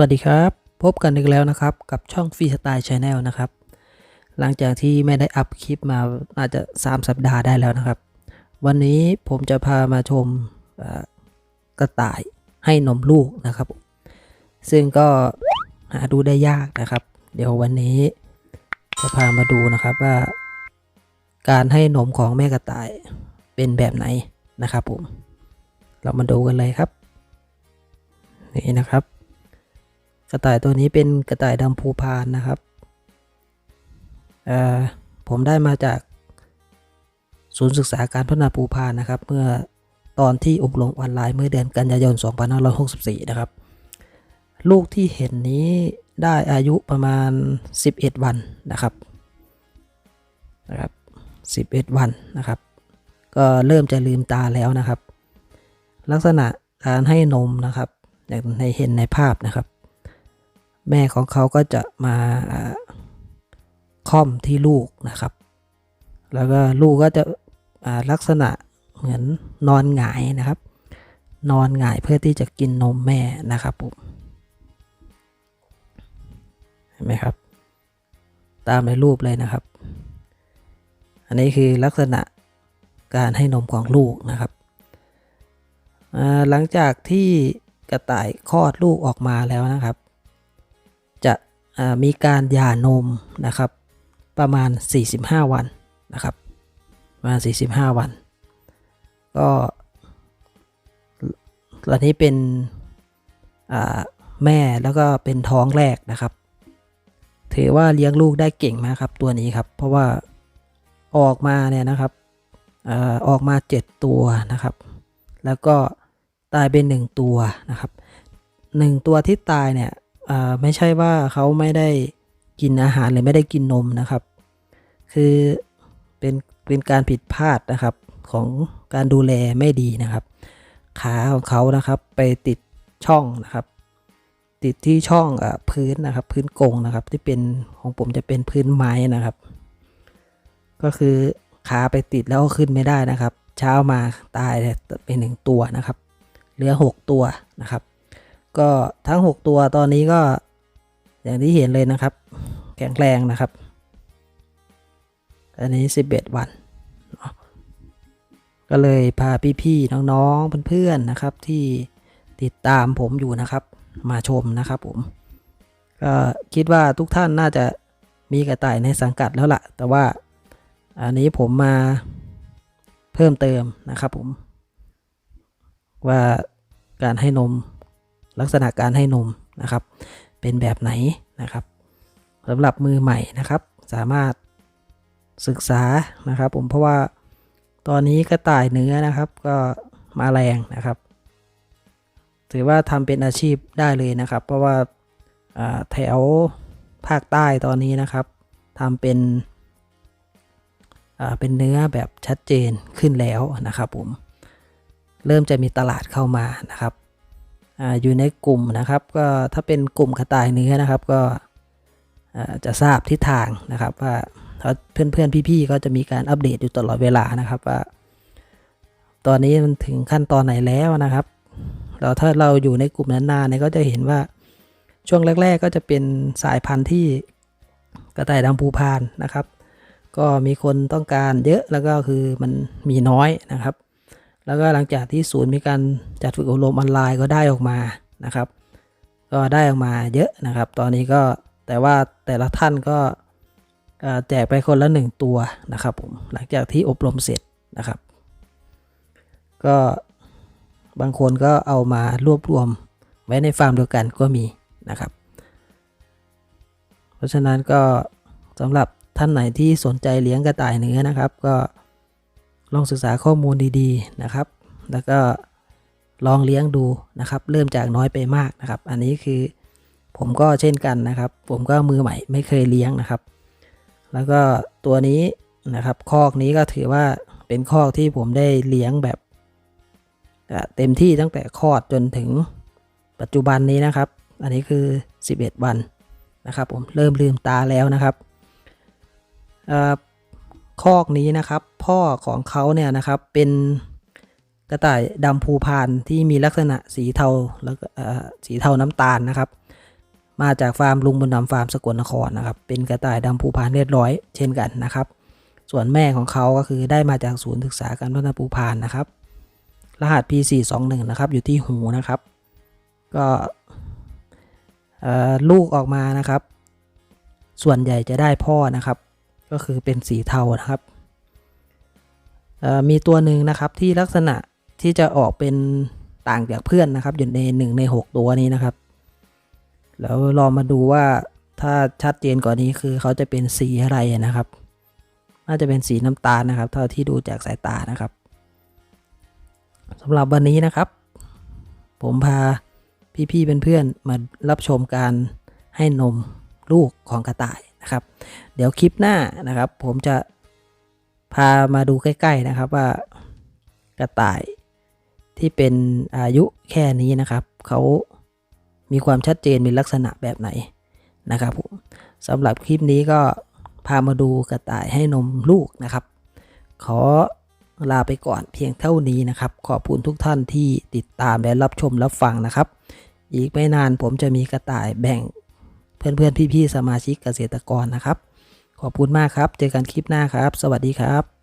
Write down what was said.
วัสดีครับ พบกันอีกแล้วนะครับ กับช่องฟรีสไตล์ชาแนลนะครับ หลังจากที่ไม่ได้อัพคลิปมาน่าจจะ 3 สัปดาห์ได้แล้วนะครับ วันนี้ผมจะพามาชมกระต่ายให้นมลูกนะครับ ซึ่งก็หาดูได้ยากนะครับ เดี๋ยววันนี้จะพามาดูนะครับว่า การให้นมของแม่กระต่ายเป็นแบบไหนนะครับผม เรามาดูกันเลยครับ นี่นะครับ กระต่ายตัวนี้เป็นกระต่ายดำภูพานนะครับ ผมได้มาจากศูนย์ศึกษาการพัฒนาภูพานนะครับ เมื่อตอนที่อบรมออนไลน์เมื่อเดือนกันยายน 2564 นะครับ ลูกที่เห็นนี้ได้อายุประมาณ 11 วันนะครับนะครับ11 วันนะครับ ก็เริ่มจะลืมตาแล้วนะครับ ลักษณะการให้นมนะครับอย่างในเห็นในภาพนะครับ แม่ของเขาก็จะมาค่อมที่ลูกนะครับ แล้วก็ลูกก็จะลักษณะเหมือนนอนหงายนะครับ นอนหงายเพื่อที่จะกินนมแม่นะครับผมเห็นไหมครับ ตามในรูปเลยนะครับ อันนี้คือลักษณะการให้นมของลูกนะครับหลังจากที่กระต่ายคลอดลูกออกมาแล้วนะครับ มีการหย่านมนะครับประมาณ 45 วันนะครับประมาณ 45 วัน ก็ตอนนี้เป็นแม่แล้วก็เป็นท้องแรกนะครับ ถือว่าเลี้ยงลูกได้เก่งมากครับตัวนี้ครับ เพราะว่าออกมาเนี่ยนะครับอออกมา 7 ตัวนะครับ แล้วก็ตายเป็น 1 ตัวนะครับหนึ่งตัวที่ตายเนี่ย ไม่ใช่ว่าเขาไม่ได้กินอาหารหรือไม่ได้กินนมนะครับ คือเป็นเป็นการผิดพลาดนะครับของการดูแลไม่ดีนะครับ ขาของเขานะครับไปติดช่องนะครับ ติดที่ช่องอพื้นนะครับ พื้นกงนะครับ ที่เป็นของผมจะเป็นพื้นไม้นะครับ ก็คือขาไปติดแล้วขึ้นไม่ได้นะครับ เช้ามาตายเป็นหนึ่งตัวนะครับ เหลือ6ตัวนะครับ ก็ทั้ง 6 ตัวตอนนี้ก็อย่างที่เห็นเลยนะครับ แข็งแรงนะครับ อันนี้ 11 วัน ก็เลยพาพี่ๆน้องๆเพื่อนๆนะครับ ที่ติดตามผมอยู่นะครับ มาชมนะครับผม ก็คิดว่าทุกท่านน่าจะมีกระต่ายในสังกัดแล้วล่ะ แต่ว่าอันนี้ผมมาเพิ่มเติมนะครับผม ว่าการให้นม ลักษณะการให้นมนะครับ เป็นแบบไหนนะครับสำหรับมือใหม่นะครับ สามารถศึกษานะครับผมเพราะว่าตอนนี้กระต่ายเนื้อนะครับ ก็มาแรงนะครับ ถือว่าทำเป็นอาชีพได้เลยนะครับ เพราะว่าแถวภาคใต้ตอนนี้นะครับทำเป็นเป็นเนื้อแบบชัดเจนขึ้นแล้วนะครับผม เริ่มจะมีตลาดเข้ามานะครับ อยู่ในกลุ่มนะครับ ก็ถ้าเป็นกลุ่มกระต่ายเนื้อนะครับก็จะทราบทิศทางนะครับว่าเพื่อนเพื่อนๆพี่ๆก็จะมีการอัปเดตอยู่ตลอดเวลานะครับว่า ตอนนี้มันถึงขั้นตอนไหนแล้วนะครับ เราถ้าเราอยู่ในกลุ่มนั้นนานเนี่ยก็จะเห็นว่าช่วงแรก ๆ ก็จะเป็นสายพันธุ์ที่กระต่ายดำภูพานนะครับ ก็มีคนต้องการเยอะแล้วก็คือมันมีน้อยนะครับ แล้วก็หลังจากที่ศูนย์มีการจัดฝึกอบรมออนไลน์ก็ได้ออกมานะครับ ก็ได้ออกมาเยอะนะครับ ตอนนี้ก็แต่ว่าแต่ละท่านก็แจกไปคนละหนึ่งตัวนะครับผมหลังจากที่อบรมเสร็จนะครับ ก็บางคนก็เอามารวบรวมไว้ในฟาร์มเดียวกันก็มีนะครับ เพราะฉะนั้นก็สำหรับท่านไหนที่สนใจเลี้ยงกระต่ายเนื้อนะครับ ก็ ลองศึกษาข้อมูลดีๆนะครับ แล้วก็ลองเลี้ยงดูนะครับ เริ่มจากน้อยไปมากนะครับ อันนี้คือผมก็เช่นกันนะครับ ผมก็มือใหม่ไม่เคยเลี้ยงนะครับ แล้วก็ตัวนี้นะครับ คอกนี้ก็ถือว่าเป็นคอกที่ผมได้เลี้ยงแบบเต็มที่ตั้งแต่คลอดจนถึงปัจจุบันนี้นะครับ อันนี้คือ 11 วันนะครับ ผมเริ่มลืมตาแล้วนะครับ คอกนี้นะครับ พ่อของเขาเนี่ยนะครับเป็นกระต่ายดำภูพานที่มีลักษณะสีเทาแล้วก็สีเทาน้ำตาลนะครับ มาจากฟาร์มลุงบุญนำฟาร์มสกลนครนะครับ เป็นกระต่ายดำภูพานเรียบร้อย เช่นกันนะครับ ส่วนแม่ของเขาก็คือได้มาจากศูนย์ศึกษาการพัฒนาภูพานนะครับ รหัส P421 นะครับ อยู่ที่หูนะครับ ก็ลูกออกมานะครับ ส่วนใหญ่จะได้พ่อนะครับ ก็คือเป็นสีเทานะครับมีตัวหนึ่งนะครับที่ลักษณะที่จะออกเป็นต่างจากเพื่อนนะครับ อยู่ในหนึ่งในหกตัวนี้นะครับ แล้วลองมาดูว่าถ้าชัดเจนกว่านี้คือเขาจะเป็นสีอะไรนะครับ น่าจะเป็นสีน้ำตาลนะครับ เท่าที่ดูจากสายตานะครับสำหรับวันนี้นะครับ ผมพาพี่ๆเพื่อนๆมารับชมการให้นมลูกของกระต่าย นะครับ เดี๋ยวคลิปหน้านะครับ ผมจะพามาดูใกล้ ๆนะครับว่ากระต่ายที่เป็นอายุแค่นี้นะครับเขามีความชัดเจนมีลักษณะแบบไหนนะครับผมสำหรับคลิปนี้ก็พามาดูกระต่ายให้นมลูกนะครับ ขอลาไปก่อนเพียงเท่านี้นะครับ ขอบคุณทุกท่านที่ติดตามและรับชมรับฟังนะครับ อีกไม่นานผมจะมีกระต่ายแบ่ง เพื่อนๆพี่ๆสมาชิกเกษตรกรนะครับ ขอบคุณมากครับ เจอกันคลิปหน้าครับ สวัสดีครับ